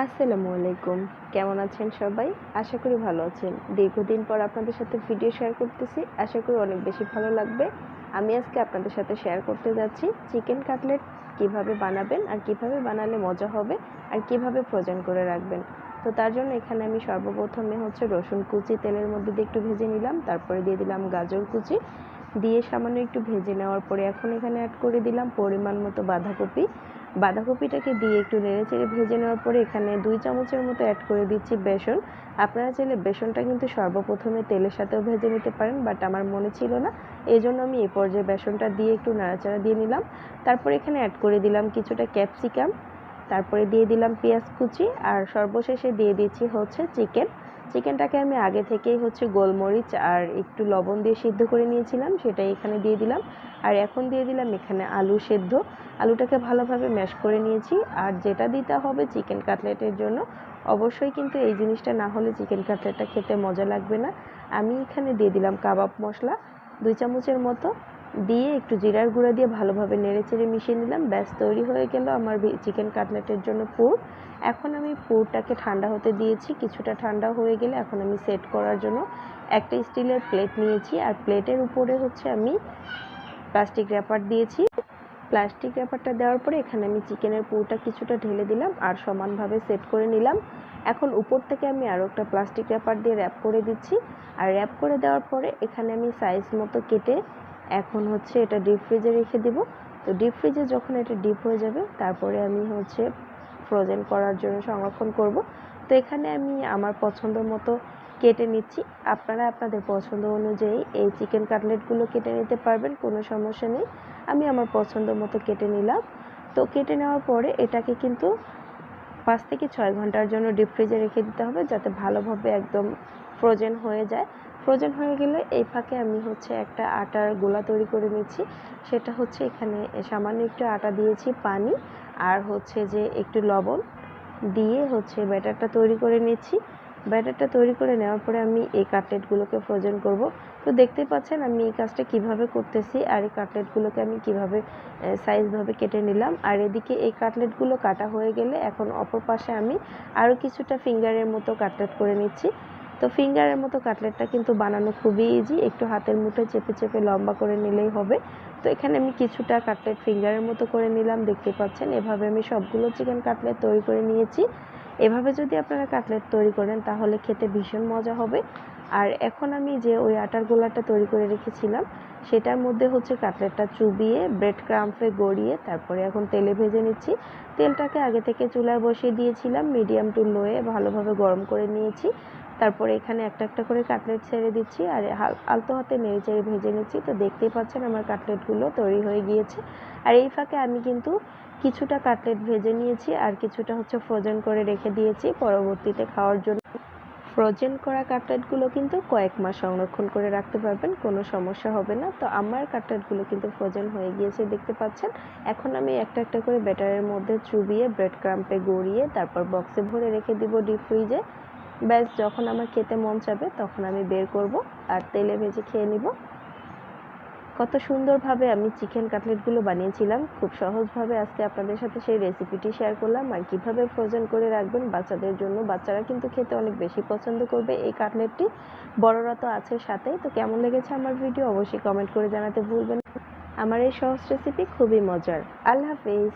আসসালামু আলাইকুম। কেমন আছেন সবাই? আশা করি ভালো আছেন। দীর্ঘদিন পর আপনাদের সাথে ভিডিও শেয়ার করতেছি। আশা করি অনেক বেশি ভালো লাগবে। আমি আজকে আপনাদের সাথে শেয়ার করতে যাচ্ছি চিকেন কাটলেট কীভাবে বানাবেন আর কীভাবে বানালে মজা হবে আর কীভাবে ফ্রোজেন করে রাখবেন। তো তার জন্য এখানে আমি সর্বপ্রথমে হচ্ছে রসুন কুচি তেলের মধ্যে দিয়ে একটু ভেজে নিলাম। তারপরে দিয়ে দিলাম গাজর কুচি। দিয়ে সামান্য একটু ভেজে নেওয়ার পরে এখন এখানে অ্যাড করে দিলাম পরিমাণ মতো বাঁধাকপি। বাঁধাকপিটাকে দিয়ে একটু নেড়ে চেড়ে ভেজে নেওয়ার পরে এখানে দুই চামচের মতো অ্যাড করে দিচ্ছি বেসন। আপনারা চাইলে বেসনটা কিন্তু সর্বপ্রথমে তেলের সাথেও ভেজে নিতে পারেন বাট আমার মনে ছিল না। এই জন্য আমি এই পর্যায়ে বেসনটা দিয়ে একটু নাড়াচাড়া দিয়ে নিলাম। তারপর এখানে অ্যাড করে দিলাম কিছুটা ক্যাপসিকাম তারপরে দিয়ে দিলাম পেঁয়াজ কুচি, আর সর্বশেষে দিয়ে দিচ্ছি হচ্ছে চিকেন চিকেনটাকে আমি আগে থেকেই হচ্ছে গোলমরিচ আর একটু লবণ দিয়ে সিদ্ধ করে নিয়েছিলাম, সেটাই এখানে দিয়ে দিলাম। আর এখন দিয়ে দিলাম এখানে আলু সেদ্ধ। আলুটাকে ভালোভাবে ম্যাশ করে নিয়েছি। আর যেটা দিতে হবে চিকেন কাটলেটের জন্য, অবশ্যই কিন্তু এই জিনিসটা না হলে চিকেন কাটলেটটা খেতে মজা লাগবে না। আমি এখানে দিয়ে দিলাম কাবাব মশলা, দুই চামচের মতো। দিয়ে একটু জিরার গুঁড়া দিয়ে ভালোভাবে নেড়ে চেড়ে মিশিয়ে নিলাম। ব্যাস, তৈরি হয়ে গেল আমার চিকেন কাটলেটের জন্য পুর। এখন আমি পুরটাকে ঠান্ডা হতে দিয়েছি। কিছুটা ঠান্ডা হয়ে গেলে এখন আমি সেট করার জন্য একটা স্টিলের প্লেট নিয়েছি। আর প্লেটের উপরে হচ্ছে আমি প্লাস্টিক র্যাপার দিয়েছি। প্লাস্টিক র্যাপারটা দেওয়ার পরে এখানে আমি চিকেনের পুরটা কিছুটা ঢেলে দিলাম আর সমানভাবে সেট করে নিলাম। এখন উপর থেকে আমি আরও একটা প্লাস্টিক র্যাপার দিয়ে র্যাপ করে দিচ্ছি। আর র্যাপ করে দেওয়ার পরে এখানে আমি সাইজ মতো কেটে এখন হচ্ছে এটা ডিপ ফ্রিজে রেখে দিব। তো ডিপ ফ্রিজে যখন এটা ডিপ হয়ে যাবে, তারপরে আমি হচ্ছে ফ্রোজেন করার জন্য সংরক্ষণ করব। তো এখানে আমি আমার পছন্দ মতো কেটে নিচ্ছি। আপনারা আপনাদের পছন্দ অনুযায়ী এই চিকেন কাটলেটগুলো কেটে নিতে পারবেন, কোনো সমস্যা নেই। আমি আমার পছন্দ মতো কেটে নিলাম। তো কেটে নেওয়ার পরে এটাকে কিন্তু পাঁচ থেকে ছয় ঘণ্টার জন্য ডিপ ফ্রিজে রেখে দিতে হবে, যাতে ভালোভাবে একদম ফ্রোজেন হয়ে যায়। ফ্রোজেন হয়ে গেলে এই ফাঁকে আমি হচ্ছে একটা আটার গোলা তৈরি করে নিচ্ছি। সেটা হচ্ছে এখানে সামান্য একটু আটা দিয়েছি, পানি আর হচ্ছে যে একটু লবণ দিয়ে হচ্ছে ব্যাটারটা তৈরি করে নিচ্ছি। ব্যাটারটা তৈরি করে নেওয়ার পরে আমি এই কাটলেটগুলোকে ফ্রোজেন করব। তো দেখতেই পাচ্ছেন আমি এই কাজটা কীভাবে করতেছি আর এই কাটলেটগুলোকে আমি কীভাবে সাইজভাবে কেটে নিলাম। আর এদিকে এই কাটলেটগুলো কাটা হয়ে গেলে এখন অপর পাশে আমি আরও কিছুটা ফিঙ্গারের মতো কাটলেট করে নিচ্ছি। তো ফিঙ্গারের মতো কাটলেটটা কিন্তু বানানো খুবই ইজি একটু হাতের মুঠে চেপে চেপে লম্বা করে নিলেই হবে। তো এখানে আমি কিছুটা কাটলেট ফিঙ্গারের মতো করে নিলাম, দেখতে পাচ্ছেন? এভাবে আমি সবগুলো চিকেন কাটলেট তৈরি করে নিয়েছি। এভাবে যদি আপনারা কাটলেট তৈরি করেন, তাহলে খেতে ভীষণ মজা হবে। আর এখন আমি যে ওই আটার গোলাটা তৈরি করে রেখেছিলাম, সেটার মধ্যে হচ্ছে কাটলেটটা চুবিয়ে, ব্রেড ক্রাম্পে গড়িয়ে, তারপরে এখন তেলে ভেজে নিচ্ছি। তেলটাকে আগে থেকে চুলায় বসিয়ে দিয়েছিলাম, মিডিয়াম টু লোয়ে ভালোভাবে গরম করে নিয়েছি। তারপরে এখানে একটা একটা করে কাটলেট ছেড়ে দিচ্ছি আর আলতো হাতে নেড়ে চেড়ে ভেজে নিচ্ছি। তো দেখতেই পাচ্ছেন আমার কাটলেটগুলো তৈরি হয়ে গিয়েছে। আর এই ফাঁকে আমি কিন্তু কিছুটা কাটলেট ভেজে নিয়েছি আর কিছুটা হচ্ছে ফ্রোজেন করে রেখে দিয়েছি পরবর্তীতে খাওয়ার জন্য। ফ্রোজেন করা কাটলেটগুলো কিন্তু কয়েক মাস সংরক্ষণ করে রাখতে পারবেন, কোনো সমস্যা হবে না। তো আমার কাটলেটগুলো কিন্তু ফ্রোজেন হয়ে গিয়েছে, দেখতে পাচ্ছেন? এখন আমি একটা একটা করে ব্যাটারের মধ্যে চুবিয়ে ব্রেড ক্রাম্পে গড়িয়ে তারপর বক্সে ভরে রেখে দিব ডিপ ফ্রিজে ব্যাস, যখন আমার খেতে মন চাবে, তখন আমি বের করব আর তেলে ভেজে খেয়ে নিব। কত সুন্দরভাবে আমি চিকেন কাটলেটগুলো বানিয়েছিলাম। খুব সহজভাবে আজকে আপনাদের সাথে সেই রেসিপিটি শেয়ার করলাম। আর কীভাবে ফ্রোজেন করে রাখবেন বাচ্চাদের জন্য, বাচ্চারা কিন্তু খেতে অনেক বেশি পছন্দ করবে এই কাটলেটটি। বড়রা তো আছে সাথে তো কেমন লেগেছে আমার ভিডিও অবশ্যই কমেন্ট করে জানাতে ভুলবেন আমার এই সহজ রেসিপি খুবই মজার। আল্লাহ হাফিজ।